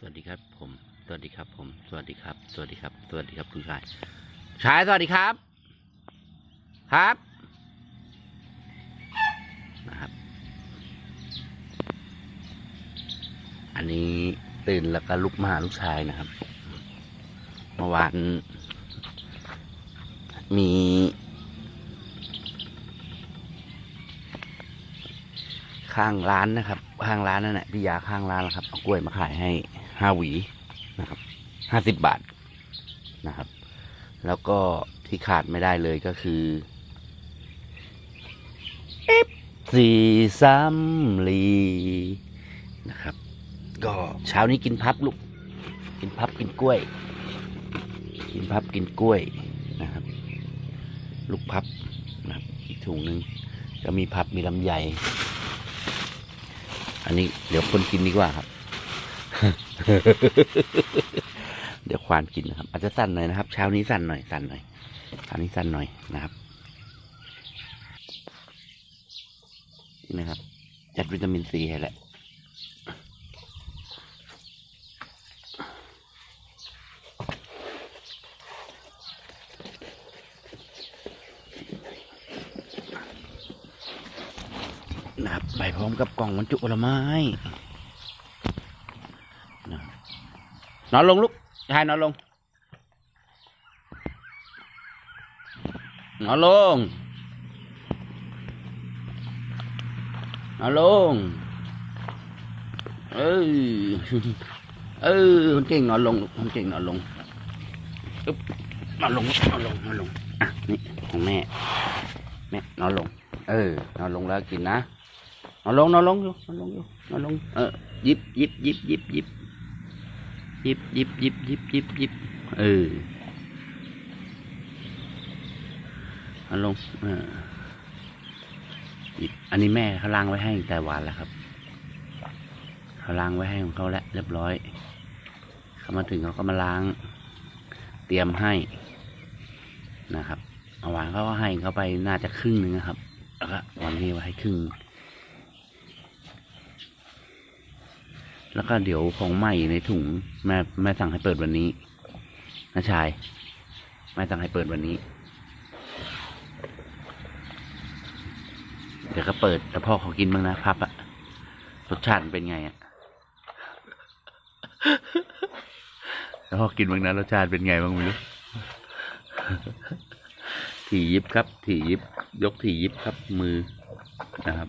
สวัสดีครับผม สวัสดีครับผม สวัสดีครับ สวัสดีครับ สวัสดีครับคุณชาย ชายสวัสดีครับ ครับ นะครับ อันนี้ตื่นแล้วก็ลุกมาลูกชายนะครับ เมื่อวานมีข้างร้านนะครับ ข้างร้านนั่นแหละพี่ยาข้างร้านนะครับ เอากล้วยมาขายให้ ห้าหวีนะครับห้าสิบบาทนะครับ แล้วก็ที่ขาดไม่ได้เลยก็คือเอฟซีซัมลีนะครับ ก็เช้านี้กินพับลูก กินพับกินกล้วย กินพับกินกล้วยนะครับ ลูกพับนะครับอีกถุงหนึ่งก็มีพับมีลำไย อันนี้เดี๋ยวคนกินดีกว่าครับ เดี๋ยวควานกินนะครับ อาจจะสั่นหน่อยนะครับ เช้านี้สั่นหน่อยสั่นหน่อยเช้านี้สั่นหน่อยนะครับนี่นะครับ จัดวิตามินซีให้แหละนะครับไปพร้อมกับกล่องบรรจุผลไม้ nó luôn lúc, hai nó luôn. Nó luôn. Nó luôn. Ơi ơi con chim nó luôn con chim nó luôn. Úp, nó luôn nó luôn nó luôn. À, ơ nó luôn đã gìn nà nó luôn. Nó luôn luôn nó luôn luôn nó luôn ơ zip zip zip à นี่ของแม่แม่นอนลงเออนอนลงแล้วกินนะนอนลงนอนลงนอนลงนอนลงเออยิบยิบยิบยิบยิบ ยิบยิบยิบยิบยิบยิบเออนอนลงเอออันนี้แม่เขาล้างไว้ให้แต่วานแล้วครับเขาล้างไว้ให้ของเขาแล้วเรียบร้อยเขามาถึงเขาก็มาล้าง เตรียมให้นะครับเอาวานเขาก็ให้เขาไปน่าจะครึ่งหนึ่งนะครับแล้วก็วันนี้ไว้ให้ครึ่ง แล้วก็เดี๋ยวของใหม่ในถุงแม่แม่สั่งให้เปิดวันนี้นะชาย แม่สั่งให้เปิดวันนี้ เดี๋ยวก็เปิดแต่พ่อเขากินบ้างนะพับอะรสชาติมันเป็นไงอะแล้วพ่อกินบ้างนะรสชาติเป็นไงบ้างไม่รู้ถี่ยิบครับ ถี่ยิบ ยกถี่ยิบครับมือนะครับ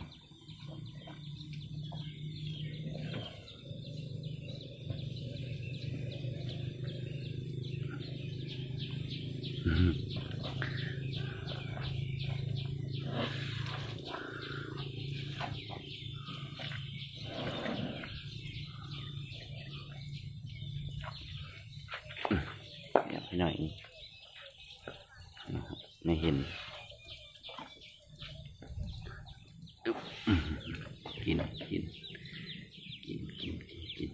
อืมอยากไป หน่อยไม่เห็นกินกินกินกินกินกิน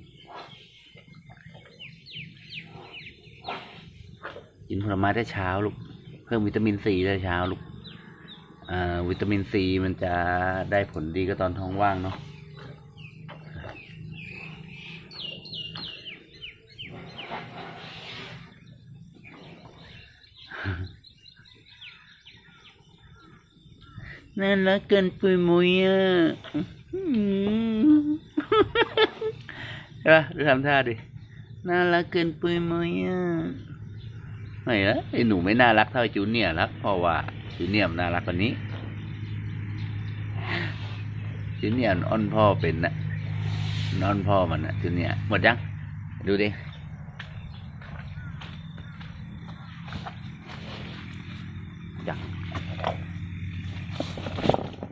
กินผลไม้ได้เช้าลูกเพิ่มวิตามินซีได้เช้าลูกวิตามินซีมันจะได้ผลดีก็ตอนท้องว่างเนาะ น่ารักเกินปุยมุยอะใช่ปะดูทำท่าดิ น่ารักเกินปุยมุยอะไม่ละไอหนูไม่น่ารักเท่าจูเนียร์รักเพราะว่าจูเนียร์มันน่ารักกว่านี้จูเนียร์อ้อนพ่อเป็นนะนอนพ่อมันนะจูเนียร์หมดยัง ดูดิยัง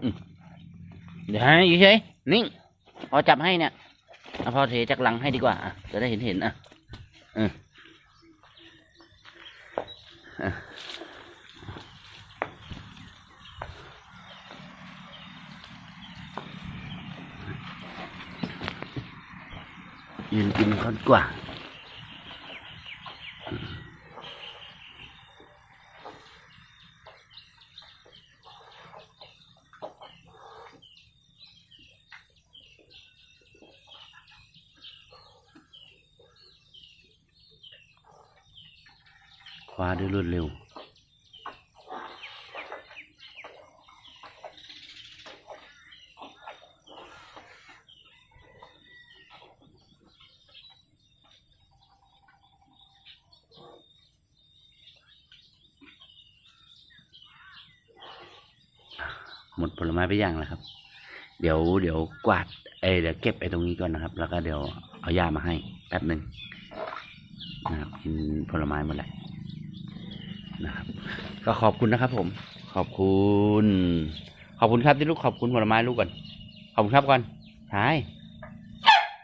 อืม เดี๋ยวให้อยู่เฉยนิ่ง พอจับให้เนี่ยเอาพอเทจากหลังให้ดีกว่าอะจะได้เห็นเห็นอะเออยืนกินเขาดีกว่า คว้าได้รวดเร็ว หมดผลไม้ไปอย่างแล้วครับ เดี๋ยวเดี๋ยวกวาดเอเดี๋ยวเก็บไอ้ตรงนี้ก่อนนะครับ แล้วก็เดี๋ยวเอายามาให้แป๊บหนึ่งนะครับกินผลไม้หมดแหละ นะครับ ก็ขอบคุณนะครับ ผม ขอบคุณ ขอบคุณครับที่ลูกขอบคุณผลไม้ลูกก่อน ขอบคุณครับก่อนท้าย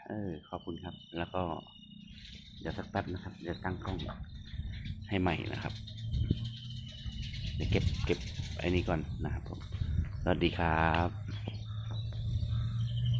เออขอบคุณครับ แล้วก็เดี๋ยวสักแป๊บนะครับเดี๋ยวตั้งกล้องให้ใหม่นะครับเดี๋ยวเก็บเก็บไอ้นี้ก่อนนะครับผมสวัสดีครับ